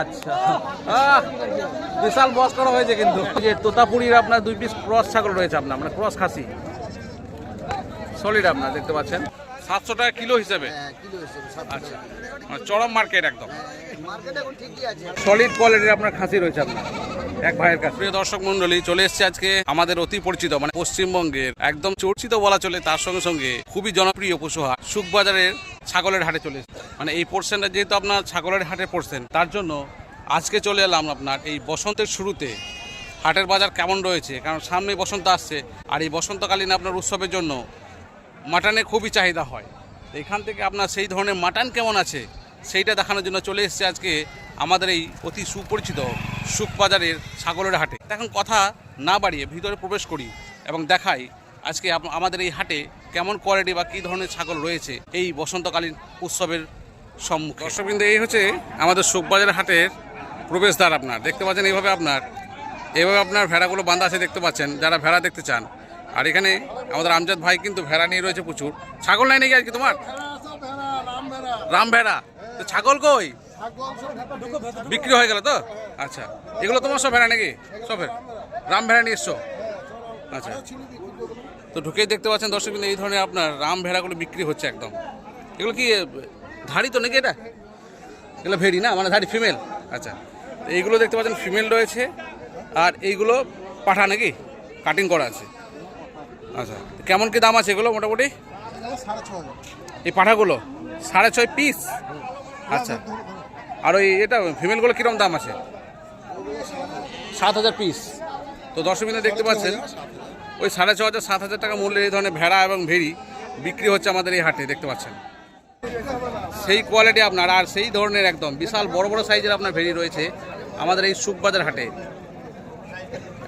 আচ্ছা। বিশাল বস করা হয়েছে কিন্তু। যে তোতাপুরির আপনার দুই পিস ক্রস ছাগল রয়েছে আপনার মানে ক্রস খাসি। সলিড আপনার, দেখতে পাচ্ছেন? সাতশো টাকা কিলো হিসেবে? হ্যাঁ কিলো আচ্ছা। মানে চরম মার্কেট একদম। মার্কেট এখন ঠিকই আছে। সলিড কোয়ালিটির আপনার খাসি রয়েছে আপনার এক ভাইয়ের কাছে। প্রিয় দর্শক মন্ডলী চলে এসেছে আজকে আমাদের অতি পরিচিত মানে পশ্চিমবঙ্গের একদম চর্চিত বলা চলে তার সঙ্গে সঙ্গে খুবই জনপ্রিয় পশু হাট সুখবাজারের ছাগলের হাটে চলে এসেছে। মানে এই পোর্শনটা যেহেতু আপনার ছাগলের হাটে পড়ছেন তার জন্য আজকে চলে এলাম আপনার এই বসন্তের শুরুতে। হাটের বাজার কেমন রয়েছে? কারণ সামনে বসন্ত আসছে আর এই বসন্তকালীন আপনার উৎসবের জন্য মাটনে খুবই চাহিদা হয়। তো এখান থেকে আপনার সেই ধরনের মাটন কেমন আছে, সেইটা দেখানোর জন্য চলে এসেছে আজকে আমাদের এই অতি সুপরিচিত সুখবাজারের ছাগলের হাটে। এখন কথা না বাড়িয়ে ভিতরে প্রবেশ করি এবং দেখাই আজকে আমাদের এই হাটে কেমন কোয়ালিটি বা কী ধরনের ছাগল রয়েছে এই বসন্তকালীন উৎসবের সম্মুখে। দর্শকবৃন্দ, এই হচ্ছে আমাদের সুখবাজারের হাটের প্রবেশদ্বার আপনার। দেখতে পাচ্ছেন এইভাবে আপনার এইভাবে আপনার ভেড়াগুলো বাঁধা আছে দেখতে পাচ্ছেন। যারা ভেড়া দেখতে চান আর এখানে আমাদের আমজাদ ভাই কিন্তু ভেড়া নিয়ে রয়েছে প্রচুর। ছাগল নাই নাকি আজকে তোমার? রাম ভেড়া। তো ছাগল কই? বিক্রি হয়ে গেল তো? আচ্ছা। এগুলো তোমার সব ভেড়া নাকি? সব রাম ভেড়া নিয়ে এসছো? আচ্ছা। তো ঢুকেই দেখতে পাচ্ছেন দর্শক কিন্তু এই ধরনের আপনার রাম ভেড়াগুলো বিক্রি হচ্ছে একদম। এগুলো কি ধাড়ি তো নাকি এটা? এগুলো ভেড়ি না? মানে ধাড়ি ফিমেল? আচ্ছা। এইগুলো দেখতে পাচ্ছেন, ফিমেল রয়েছে। আর এইগুলো পাঠা নাকি? কাটিং করা আছে। আচ্ছা কেমন কি দাম আছে এগুলো মোটামুটি? এই পাঠাগুলো? সাড়ে ছয় পিস আচ্ছা। আর ওই এটা ফিমেলগুলো কীরকম দাম আছে? সাত হাজার পিস তো দর্শক দেখতে পাচ্ছেন, ওই সাড়ে ছ হাজার, সাত হাজার টাকা মূল্যের এই ধরনের ভেড়া এবং ভেড়ি বিক্রি হচ্ছে আমাদের এই হাটে, দেখতে পাচ্ছেন। সেই কোয়ালিটি আপনার, আর সেই ধরনের একদম, বিশাল বড় বড় সাইজের আপনার ভেড়ি রয়েছে আমাদের এই সুখবাজার হাটে।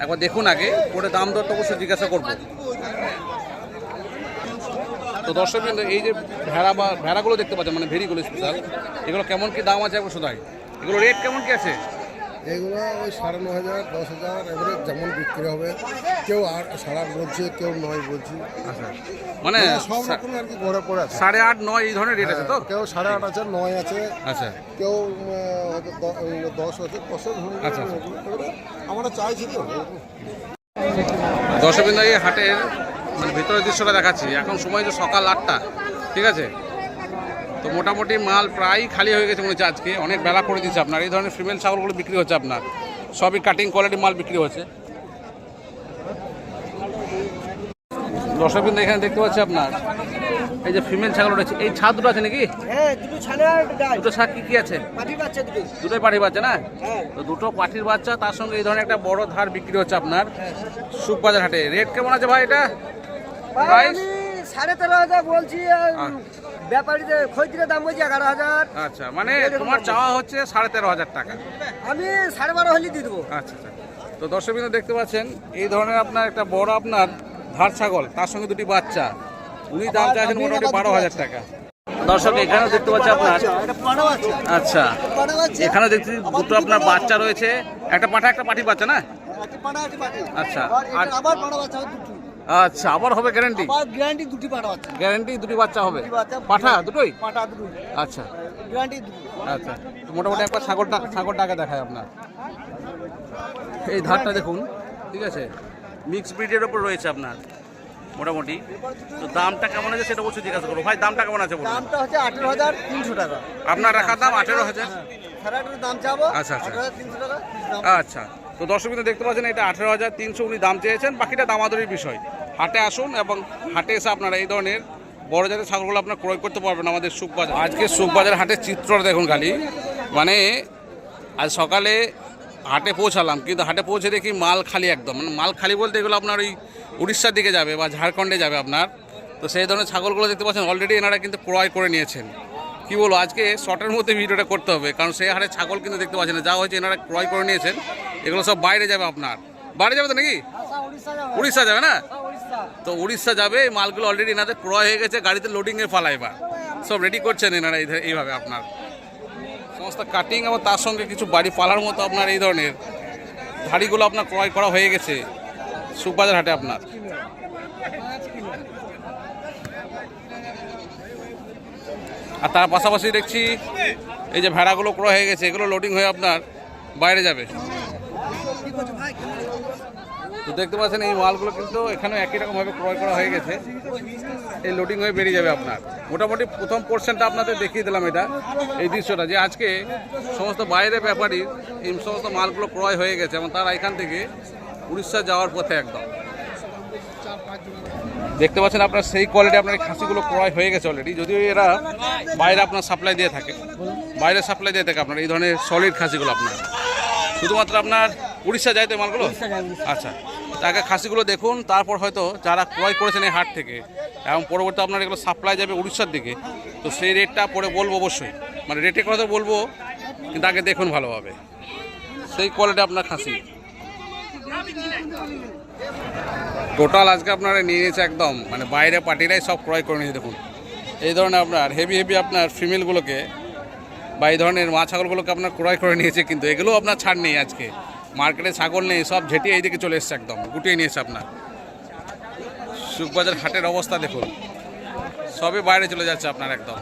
একবার দেখুন আগে ওটা দাম দর তো অবশ্যই জিজ্ঞাসা করব। তো দর্শক বিন্দু এই যে ভেড়া বা ভেড়াগুলো দেখতে পাচ্ছেন মানে ভেড়িগুলো স্পেশাল এগুলো কেমন কি দাম আছে একবার শোধাই এগুলো রেট কেমন কি আছে? এগুলো ওই সাড়ে ন হাজার দশ হাজার এবারে যেমন বিক্রি হবে কেউ আট সাড়ে আট বলছে কেউ নয় বলছে। আচ্ছা মানে সব রকম আর কি ঘরে পড়ে আছে। সাড়ে আট নয় এই ধরনের রেট আছে তো? কেউ সাড়ে আট আছে নয় আছে আচ্ছা। কেউ দশ আছে দশের ধরে আচ্ছা, আচ্ছা। আমরা চাইছি তো। দর্শক বিন্দু এই হাটের ভিতরের দৃশ্যটা দেখাচ্ছি। এখন সময় তো সকাল আটটা ঠিক আছে? তো মোটামুটি মাল প্রায় খালি হয়ে গেছে মনে হচ্ছে আজকে। অনেক বেলা করে দিচ্ছে আপনার। এই ধরনের ফিমেল ছাগলগুলো বিক্রি হচ্ছে আপনার। সবই কাটিং কোয়ালিটি মাল বিক্রি হচ্ছে। দর্শক এখানে দেখতে পাচ্ছি আপনার। এই যে ফিমেল ছাগল রয়েছে। এই ছাদ দুটো আছে নাকি? হ্যাঁ দুটো ছাদ কি কি আছে? দুটোই পাঠির বাচ্চা না? হ্যাঁ। তো দুটো পাঠির বাচ্চা তার সঙ্গে এই ধরনের একটা বড় ধার বিক্রি হচ্ছে আপনার। সুখবাজার হাটে। রেট কেমন আছে ভাই এটা? প্রাইস সাড়ে তেরো হাজার বলছি। ব্যাপারীদের খৈতিরের দাম বলছি এগারো হাজার। আচ্ছা মানে তোমার চাওয়া হচ্ছে সাড়ে তেরো হাজার টাকা। আমি সাড়ে বারো হলে দিয়ে দেবো। আচ্ছা আচ্ছা। তো দর্শক দেখতে পাচ্ছেন এই ধরনের আপনার একটা বড় আপনার ধার ছাগল তার সঙ্গে দুটি বাচ্চা। উনি দাম চাইছেন মোটামুটি বারো হাজার টাকা। দর্শক এখানেও দেখতে পাচ্ছি আপনার। আচ্ছা। এখানে দেখছি দুটো আপনার বাচ্চা রয়েছে। একটা পাঠা একটা পাঠির বাচ্চা না? আচ্ছা, আর আচ্ছা আবার হবে গ্যারেন্টি আবার গ্যারান্টি দুটি বাচ্চা গ্যারেন্টি দুটি বাচ্চা হবে? দুটি বাচ্চা পাঠা দুটোই? আচ্ছা। গ্যারান্টি আচ্ছা মোটামুটি একবার সাগরটা সাগরটাকে দেখায় আপনার। এই ধারটা দেখুন ঠিক আছে? মিক্স ব্রিডের ওপর রয়েছে আপনার মোটামুটি। তো দামটা কেমন আছে সেটা অবশ্যই জিজ্ঞাসা করব ভাই দামটা কেমন আছে দামটা হচ্ছে আঠেরো হাজার তিনশো টাকা। আপনার রাখার দাম আঠেরো হাজার? সাড়ে দাম চাবো। আচ্ছা, আচ্ছা। আচ্ছা। তো দর্শক বিন্দু দেখতে পাচ্ছেন, এটা আঠেরো হাজার তিনশো উনি দাম চেয়েছেন। বাকিটা দামাদরির বিষয়। হাটে আসুন এবং হাটে এসে আপনারা এই ধরনের বড় জাতের ছাগলগুলো আপনার ক্রয় করতে পারবেন আমাদের সুখবাজার। আজকে সুখবাজার হাটের চিত্রটা দেখুন খালি। মানে আজ সকালে হাটে পৌঁছালাম, কিন্তু হাটে পৌঁছে দেখি মাল খালি একদম। মানে মাল খালি বলতে এগুলো আপনার ওই উড়িষ্যার দিকে যাবে বা ঝাড়খণ্ডে যাবে আপনার। তো সেই ধরনের ছাগলগুলো দেখতে পাচ্ছেন অলরেডি এনারা কিন্তু ক্রয় করে নিয়েছেন। কি বলব, আজকে শর্টের মধ্যে ভিডিওটা করতে হবে, কারণ সেই হারে ছাগল কিন্তু দেখতে পাচ্ছেন না। যা হয়েছে এনারা ক্রয় করে নিয়েছেন, এগুলো সব বাইরে যাবে আপনার। বাইরে যাবে তো নাকি? উড়িষ্যা যাবে না? তো উড়িষ্যা যাবে, এই মালগুলো অলরেডি এনাদের ক্রয় হয়ে গেছে, গাড়িতে লোডিংয়ের পালা এবার। সব রেডি করছেন এনারা এই- এইভাবে আপনার। সমস্ত কাটিং এবং তার সঙ্গে কিছু বাড়ি পালার মতো আপনার এই ধরনের। ধাড়িগুলো আপনার ক্রয় করা হয়ে গেছে, সুখবাজার হাটে আপনার। আর তার পাশাপাশি দেখছি এই যে ভেড়াগুলো ক্রয় হয়ে গেছে, এগুলো লোডিং হয়ে আপনার বাইরে যাবে। তো দেখতে পাচ্ছেন, এই মালগুলো কিন্তু এখানে একই রকমভাবে ক্রয় করা হয়ে গেছে। এই লোডিং হয়ে বেরিয়ে যাবে আপনার। মোটামুটি প্রথম পোর্শনটা আপনাদের দেখিয়ে দিলাম এটা, এই দৃশ্যটা, যে আজকে সমস্ত বাইরে ব্যাপারী এই সমস্ত মালগুলো ক্রয় হয়ে গেছে এবং তারা এখান থেকে উড়িষ্যা যাওয়ার পথে একদম। দেখতে পাচ্ছেন আপনার সেই কোয়ালিটি আপনার খাসিগুলো ক্রয় হয়ে গেছে অলরেডি যদিও এরা বাইরে আপনার সাপ্লাই দিয়ে থাকে। বাইরে সাপ্লাই দিয়ে থাকে আপনার এই ধরনের সলিড খাসিগুলো আপনার। শুধুমাত্র আপনার উড়িষ্যা যাইতে মালগুলো? আচ্ছা তাকে খাসিগুলো দেখুন তারপর হয়তো যারা ক্রয় করেছেন এই হাট থেকে এবং পরবর্তী আপনার এগুলো সাপ্লাই যাবে উড়িষ্যার দিকে তো সেই রেটটা পরে বলব অবশ্যই। মানে রেটে কথা বলব কিন্তু আগে দেখুন ভালোভাবে। সেই কোয়ালিটি আপনার খাসি। টোটাল আজকে আপনারা নিয়ে নিয়েছে একদম মানে বাইরে পার্টিরাই সব ক্রয় করে নিয়েছে, দেখুন। এই ধরনের আপনার হেভি হেভি আপনার ফিমেলগুলোকে বা এই ধরনের মা ছাগলগুলোকে আপনার ক্রয় করে নিয়েছে কিন্তু এগুলো আপনার ছাড় নেই আজকে। মার্কেটে ছাগল নেই, সব ঝেঁটিয়ে এইদিকে চলে এসছে একদম, গুটিয়ে নিয়েছে আপনার। সুখবাজার হাটের অবস্থা দেখুন, সবই বাইরে চলে যাচ্ছে আপনার একদম।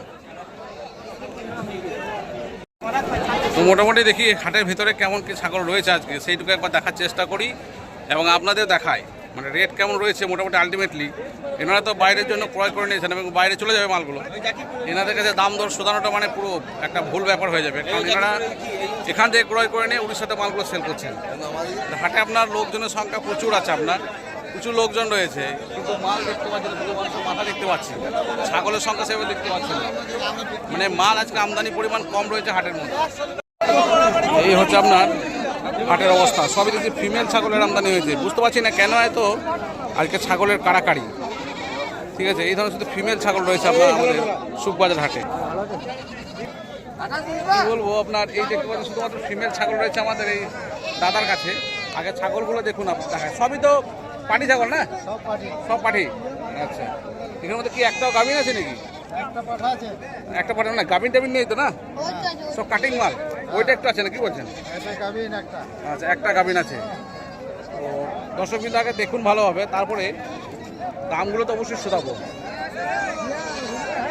তো মোটামুটি দেখি হাটের ভিতরে কেমন কি ছাগল রয়েছে আজকে। সেইটুকু একবার দেখার চেষ্টা করি এবং আপনাদের দেখাই। মানে রেট কেমন রয়েছে মোটামুটি আলটিমেটলি এনারা তো বাইরের জন্য ক্রয় করে নিয়েছেন এবং বাইরে চলে যাবে মালগুলো। এনাদের কাছে দাম দর শোধানোটা মানে পুরো একটা ভুল ব্যাপার হয়ে যাবে। কারণ এনারা এখান থেকে ক্রয় করে নিয়ে উড়িষ্যাতে মালগুলো সেল করছেন। হাটে আপনার লোকজনের সংখ্যা প্রচুর আছে আপনার। প্রচুর লোকজন রয়েছে। কিন্তু মাল দেখতে পাচ্ছি না, মাথা দেখতে পাচ্ছি ছাগলের সংখ্যা সেভাবে দেখতে পাচ্ছি না। মানে মাল আজকে আমদানি পরিমাণ কম রয়েছে হাটের মধ্যে। এই হচ্ছে আপনার হাটের অবস্থা। সবই দেখছি ফিমেল ছাগলের আমদানি হয়েছে। বুঝতে পারছি না কেন এত আজকে ছাগলের কাড়াকাড়ি। ঠিক আছে এই ধরনের শুধু ফিমেল ছাগল রয়েছে আপনার আমাদের সুখবাজার হাটে। বলব আপনার এই দেখতে পাচ্ছেন শুধুমাত্র ফিমেল ছাগল রয়েছে আমাদের এই দাদার কাছে। আগে ছাগলগুলো দেখুন আপনার সবই তো পাটি ছাগল না? সব পাটি সব পাটি আচ্ছা। এখানের মধ্যে কি একটাও গাভিন আছে নাকি? একটা পাঠা না গাভিন টাভিন নেই তো না? সব কাটিং মাল। ওইটা একটু আছে না কি বলছেন? আচ্ছা একটা গাভিন আছে। তো দর্শক বিন্দু আগে দেখুন ভালো হবে তারপরে দামগুলো তো অবশ্যই শোধাবো।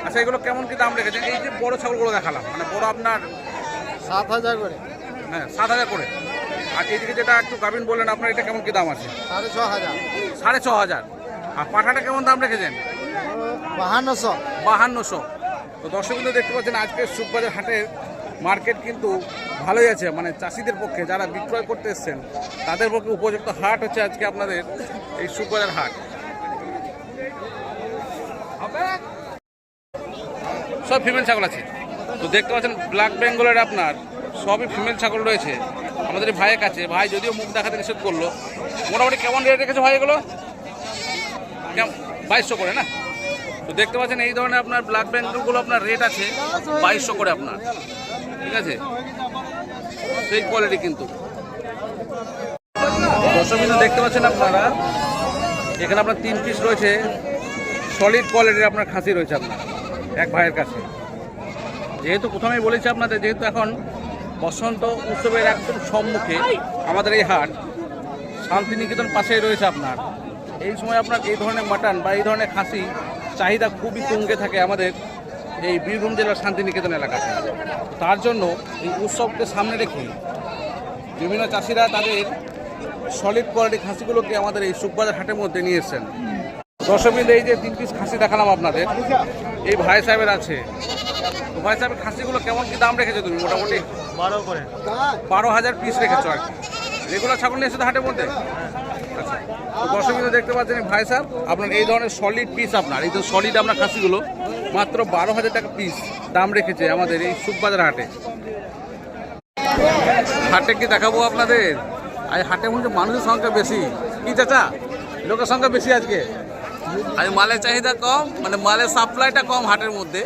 আচ্ছা এগুলো কেমন কি দাম রেখেছেন? এই যে বড় ছাগলগুলো দেখালাম মানে বড় আপনার সাত হাজার করে। হ্যাঁ সাত হাজার করে। আর এইদিকে যেটা একটু গাভিন বললেন আপনার এটা কেমন কি দাম আছে? সাড়ে ছ হাজার। সাড়ে ছ হাজার। আর পাঠাটা কেমন দাম রেখেছেন? বাহান্নশো। বাহান্নশো। তো দর্শক দেখতে পাচ্ছেন আজকে সুখবাজার হাটের মার্কেট কিন্তু ভালোই আছে মানে চাষিদের পক্ষে যারা বিক্রয় করতে এসছেন তাদের পক্ষে উপযুক্ত হাট হচ্ছে আজকে আপনাদের এই সুখবাজার হাট। সব ফিমেল ছাগল আছে। তো দেখতে পাচ্ছেন ব্ল্যাক বেঙ্গলের আপনার সবই ফিমেল ছাগল রয়েছে। আমাদের ভাইয়ের কাছে, ভাই যদিও মুখ দেখাতে নিষেধ করল। মোটামুটি কেমন রেট রেখেছে ভাই এগুলো? বাইশশো করে, না? তো দেখতে পাচ্ছেন এই ধরনের আপনার ব্ল্যাক বেঙ্গলগুলো আপনার রেট আছে বাইশশো করে আপনার। ঠিক আছে? সেই কোয়ালিটি কিন্তু। দর্শক বিন্দু, দেখতে পাচ্ছেন আপনারা? এখানে আপনার তিন পিস রয়েছে। সলিড কোয়ালিটির আপনার খাসি রয়েছে আপনার, এক ভাইয়ের কাছে। যেহেতু প্রথমেই বলেছি আপনাদের, যেহেতু এখন বসন্ত উৎসবের একদম সম্মুখে আমাদের এই হাট, শান্তিনিকেতন পাশেই রয়েছে আপনার। এই সময় আপনার এই ধরনের মাটন বা এই ধরনের খাসি চাহিদা খুবই তুঙ্গে থাকে আমাদের এই বীরভূম জেলার শান্তিনিকেতন এলাকাতে। তার জন্য এই উৎসবকে সামনে রেখে বিভিন্ন চাষিরা তাদের সলিড কোয়ালিটি খাসিগুলোকে আমাদের এই সুখবাজার হাটের মধ্যে নিয়ে এসেছেন। দর্শকবৃন্দ, এই যে তিন পিস খাসি দেখালাম আপনাদের, এই ভাই সাহেবের আছে। ভাই সাহেবের খাসিগুলো কেমন কি দাম রেখেছো তুমি মোটামুটি? বারো করে। বারো হাজার পিস রেখেছো আর রেগুলার ছাগল নিয়ে এসেছ হাটের মধ্যে? আচ্ছা তো দর্শকবৃন্দ দেখতে পাচ্ছেন ভাই সাহেব আপনার এই ধরনের সলিড পিস আপনার এই তো সলিড আপনার খাসিগুলো মাত্র বারো হাজার টাকা পিস দাম রেখেছে আমাদের এই সুখবাজার হাটে। হাটে কি দেখাবো আপনাদের? আজ হাটে মধ্যে মানুষের সংখ্যা বেশি। কি চাচা? লোকের সংখ্যা বেশি আজকে? আজ মালের চাহিদা কম মানে মালের সাপ্লাইটা কম হাটের মধ্যে।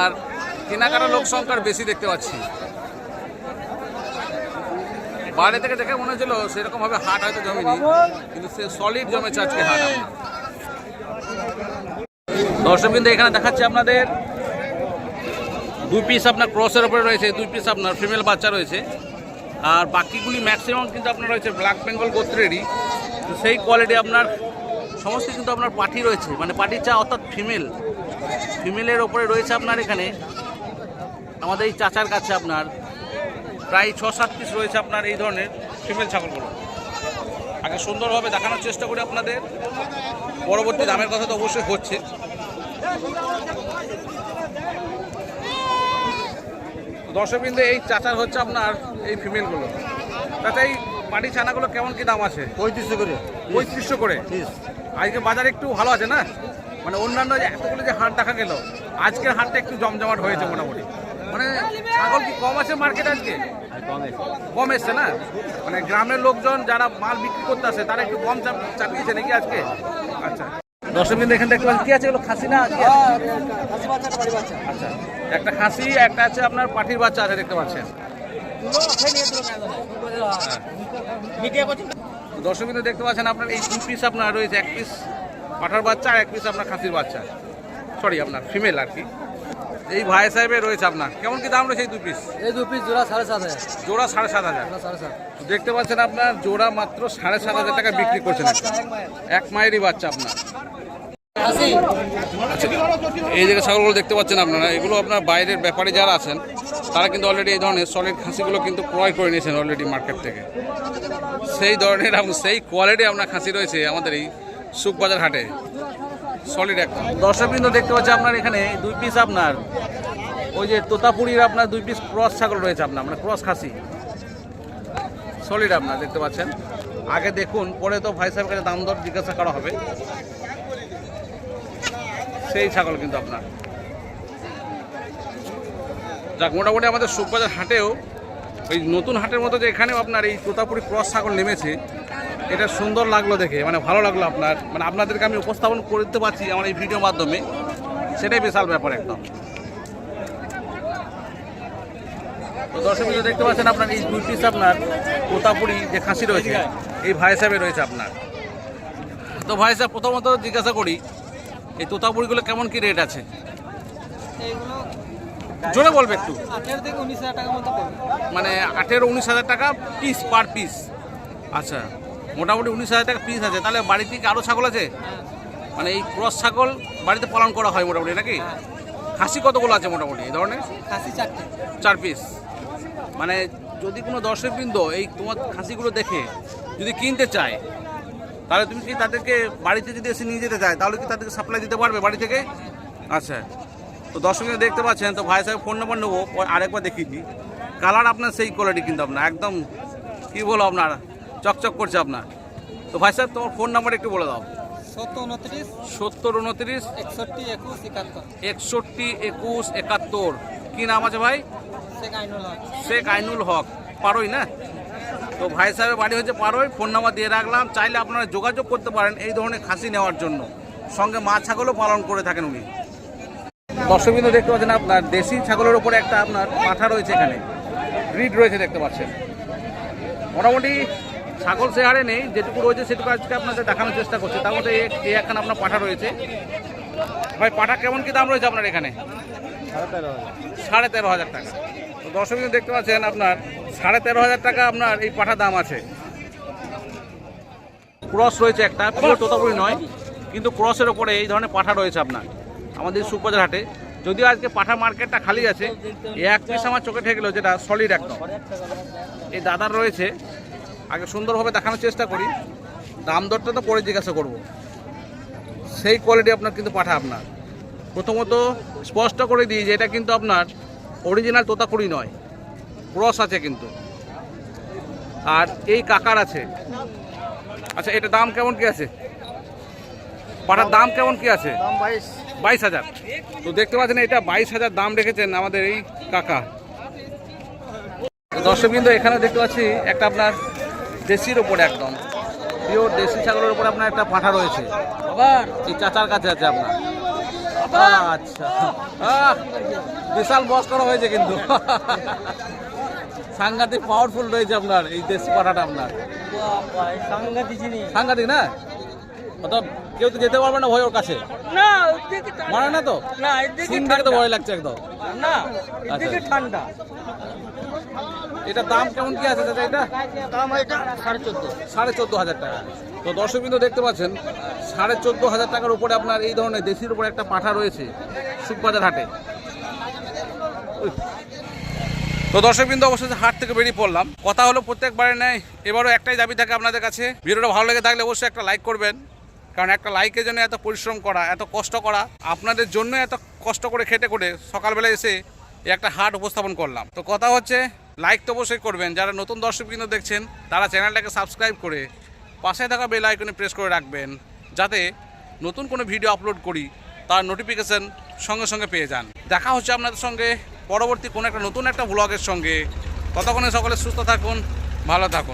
আর কেনাকাটা লোক সংখ্যার বেশি দেখতে পাচ্ছি। বাইরে থেকে দেখে মনে হচ্ছিল সেরকম ভাবে হাট হয়তো জমেনি, কিন্তু সে সলিড জমেছে আজকে হাট আপনার। দর্শক কিন্তু এখানে দেখাচ্ছে আপনাদের। দুই পিস আপনার ক্রসের উপরে রয়েছে দুই পিস আপনার ফিমেল বাচ্চা রয়েছে। আর বাকিগুলি ম্যাক্সিমাম কিন্তু আপনার রয়েছে ব্ল্যাক বেঙ্গল গোত্রেরই। সেই কোয়ালিটি আপনার, সমস্ত কিন্তু আপনার পাঠি রয়েছে মানে পাটির চা অর্থাৎ ফিমেল ফিমেলের ওপরে রয়েছে আপনার এখানে। আমাদের এই চাচার কাছে আপনার প্রায় ছ সাত পিস রয়েছে আপনার এই ধরনের ফিমেল ছাগলগুলো। আগে সুন্দরভাবে দেখানোর চেষ্টা করি আপনাদের। পরবর্তী দামের কথা তো অবশ্যই হচ্ছে। দর্শকবৃন্দে এই চাচার হচ্ছে আপনার এই ফিমেলগুলো। চাচা এই পাটি ছানাগুলো কেমন কি দাম আছে? পঁয়ত্রিশশো করে। পঁয়ত্রিশশো করে? আজকে বাজার একটু ভালো আছে না? মানে অন্যান্য যে এতগুলো যে হাট দেখা গেল আজকের হাটটা একটু জমজমাট হয়েছে মোটামুটি। মানে ছাগল কি কম আছে মার্কেট আজকে? কম এসছে না? মানে গ্রামের লোকজন যারা মাল বিক্রি করতে আসে তারা একটু কম চাপ চাপিয়েছে নাকি আজকে? আচ্ছা। দর্শক বিন্দু এখানে দেখতে পাচ্ছি কি আছে এগুলো? খাসি না আচ্ছা। একটা খাসি একটা আছে আপনার পাঠির বাচ্চা আছে দেখতে পাচ্ছেন। দর্শক বিন্দু দেখতে পাচ্ছেন আপনার এই দু পিস আপনার রয়েছে এক পিস পাঠার বাচ্চা আর এক পিস আপনার খাসির বাচ্চা। সরি আপনার ফিমেল আর কি। এই ভাই সাহেবের রয়েছে আপনার। কেমন কি দাম রয়েছে এই দুই পিস এই দু পিস জোড়া সাড়ে সাত হাজার। জোড়া সাড়ে সাত হাজার। সাড়ে সাত। দেখতে পাচ্ছেন আপনার জোড়া মাত্র সাড়ে সাত হাজার টাকা বিক্রি করছেন এক মায়েরই বাচ্চা আপনার। এই যে ছাগলগুলো দেখতে পাচ্ছেন আপনারা এগুলো আপনার বাইরের ব্যাপারে যারা আছেন তারা কিন্তু অলরেডি এই ধরনের সলিড খাসিগুলো কিন্তু ক্রয় করে নিয়েছেন অলরেডি মার্কেট থেকে। সেই ধরনের সেই কোয়ালিটি আপনার খাসি রয়েছে আমাদের এই সুখবাজার হাটে। সলিড একটা দর্শকবৃন্দ দেখতে পাচ্ছি আপনার এখানে দুই পিস আপনার, ওই যে তোতাপুরির আপনার দুই পিস ক্রস ছাগল রয়েছে আপনার মানে ক্রস খাসি। সলিড আপনার, দেখতে পাচ্ছেন। আগে দেখুন, পরে তো ভাই সাহেবের কাছে দাম দর জিজ্ঞাসা করা হবে। সেই ছাগল কিন্তু আপনার। যাক, মোটামুটি আমাদের সুখবাজার হাটেও, ওই নতুন হাটের মতো যে এখানেও আপনার এই তোতাপুরি ক্রস ছাগল নেমেছে এটা সুন্দর লাগল দেখে মানে ভালো লাগল আপনার। মানে আপনাদেরকে আমি উপস্থাপন করতে পারছি আমার এই ভিডিওর মাধ্যমে। সেটাই বিশাল ব্যাপার একদম। তো দর্শক দেখতে পাচ্ছেন আপনার এই দুই পিস আপনার তোতাপুরি যে খাসি রয়েছে এই ভাই সাহেবের রয়েছে আপনার। তো ভাই সাহেব প্রথমত জিজ্ঞাসা করি এই তোতাপুরিগুলো কেমন কি রেট আছে? জোরে বলবে একটু। মানে আঠেরো উনিশ হাজার টাকা পিস পার পিস আচ্ছা। মোটামুটি উনিশ হাজার টাকা পিস আছে। তাহলে বাড়িতে কি আরও ছাগল আছে? মানে এই ক্রস ছাগল বাড়িতে পালন করা হয় মোটামুটি নাকি? খাসি কতগুলো আছে মোটামুটি এই ধরনের? খাসি চারটে। চার পিস মানে যদি কোনো দর্শকবৃন্দ এই তোমার খাসিগুলো দেখে যদি কিনতে চায় তাহলে তুমি কি তাদেরকে বাড়িতে যদি এসে নিয়ে যেতে চায় তাহলে কি তাদেরকে সাপ্লাই দিতে পারবে বাড়ি থেকে? আচ্ছা। তো দর্শকরা দেখতে পাচ্ছেন তো ভাই সাহেব ফোন নম্বর নেব আরেকবার দেখিয়ে দিই। কালার আপনার সেই কোয়ালিটি কিন্তু আপনার একদম কি বলো আপনার? চকচক করছে আপনার। তো ভাই সাহেব তোমার ফোন নাম্বার একটু বলে দাও। সত্তর উনত্রিশ একষট্টি একুশ একাত্তর। কি নাম আছে ভাই? শেখ আইনুল হক। শেখ আইনুল হক। পারোই না? তো ভাই সাহেবের বাড়ি হচ্ছে পারোই। ফোন নাম্বার দিয়ে রাখলাম। চাইলে আপনারা যোগাযোগ করতে পারেন এই ধরনের খাসি নেওয়ার জন্য। সঙ্গে মা ছাগলও পালন করে থাকেন উনি। দর্শকবৃন্দ দেখতে পাচ্ছেন আপনার দেশি ছাগলের উপরে একটা আপনার পাঠা রয়েছে এখানে। ব্রিড রয়েছে দেখতে পাচ্ছেন। মোটামুটি ছাগল সে হারে নেই, যেটুকু রয়েছে সেটুকু আজকে আপনাদের দেখানোর চেষ্টা করছে। তার মধ্যে এই একখানা আপনার পাঠা রয়েছে। ভাই, পাঠা কেমন কি দাম রয়েছে আপনার এখানে? সাড়ে তেরো হাজার টাকা। তো দর্শক দেখতে পাচ্ছেন আপনার সাড়ে তেরো হাজার টাকা আপনার এই পাঠা দাম আছে। ক্রস রয়েছে একটা পুরো তোতাপুরি নয়, কিন্তু ক্রসের ওপরে এই ধরনের পাঠা রয়েছে আপনার, আমাদের সুখবাজার হাটে। যদিও আজকে পাঠা মার্কেটটা খালি আছে, এক পিস আমার চোখে ঠেকলো যেটা সলিড একদম। এই দাদার রয়েছে আগে সুন্দরভাবে দেখানোর চেষ্টা করি। দাম দরটা তো পরে জিজ্ঞাসা করব। সেই কোয়ালিটি আপনার কিন্তু পাঠা আপনার। প্রথমত স্পষ্ট করে দিই যে এটা কিন্তু আপনার অরিজিনাল তোতাপুরি নয়। ক্রস আছে কিন্তু। আর এই কাকার আছে। আচ্ছা এটা দাম কেমন কি আছে? পাঠার দাম কেমন কি আছে? বাইশ। হাজার। তো দেখতে পাচ্ছেন এটা বাইশ হাজার দাম রেখেছেন আমাদের এই কাকা। দর্শক দর্শকবৃন্দ এখানে দেখতে পাচ্ছি একটা আপনার দেশির ওপরে একদম। পিওর দেশি ছাগলের উপরে আপনার একটা পাঠা রয়েছে। আবার? এই চাচার কাছে আছে আপনার। আচ্ছা। বিশাল বস করা হয়েছে কিন্তু। সাংঘাতিক পাওয়ারফুল রয়েছে আপনার এই দেশি পাঠাটা আপনার। সাংঘাতিক সাংঘাতিক না? অত কেউ তো যেতে পারবে না ভয় ওর কাছে। না মানে না তো? না তো ভয় লাগছে একদম। না এদিকে ঠান্ডা। এটা দাম কেমন কি আছে দাদা এটা? দাম এটা সাড়ে চোদ্দ সাড়ে চোদ্দ হাজার টাকা। তো দর্শক বিন্দু দেখতে পাচ্ছেন, সাড়ে চোদ্দ হাজার টাকার উপরে আপনার এই ধরনের দেশির উপরে একটা পাঠা রয়েছে সুখবাজার হাটে। তো দর্শকবৃন্দ, অবশ্যই হাট থেকে বেরিয়ে পড়লাম। কথা হলো প্রত্যেকবারে নেয় এবারও একটাই দাবি থাকে আপনাদের কাছে। ভিডিওটা ভালো লেগে থাকলে অবশ্যই একটা লাইক করবেন। কারণ একটা লাইকের জন্য এত পরিশ্রম করা, এত কষ্ট করা, আপনাদের জন্য এত কষ্ট করে খেটে করে সকালবেলা এসে একটা হাট উপস্থাপন করলাম। তো কথা হচ্ছে লাইক তো অবশ্যই করবেন। যারা নতুন দর্শক কিন্তু দেখছেন, তারা চ্যানেলটাকে সাবস্ক্রাইব করে পাশে থাকা বেল আইকনে প্রেস করে রাখবেন, যাতে নতুন কোনো ভিডিও আপলোড করি, তার নোটিফিকেশান সঙ্গে সঙ্গে পেয়ে যান। দেখা হচ্ছে আপনাদের সঙ্গে পরবর্তী কোনো একটা নতুন একটা ব্লগের সঙ্গে। ততক্ষণে সকলে সুস্থ থাকুন, ভালো থাকুন।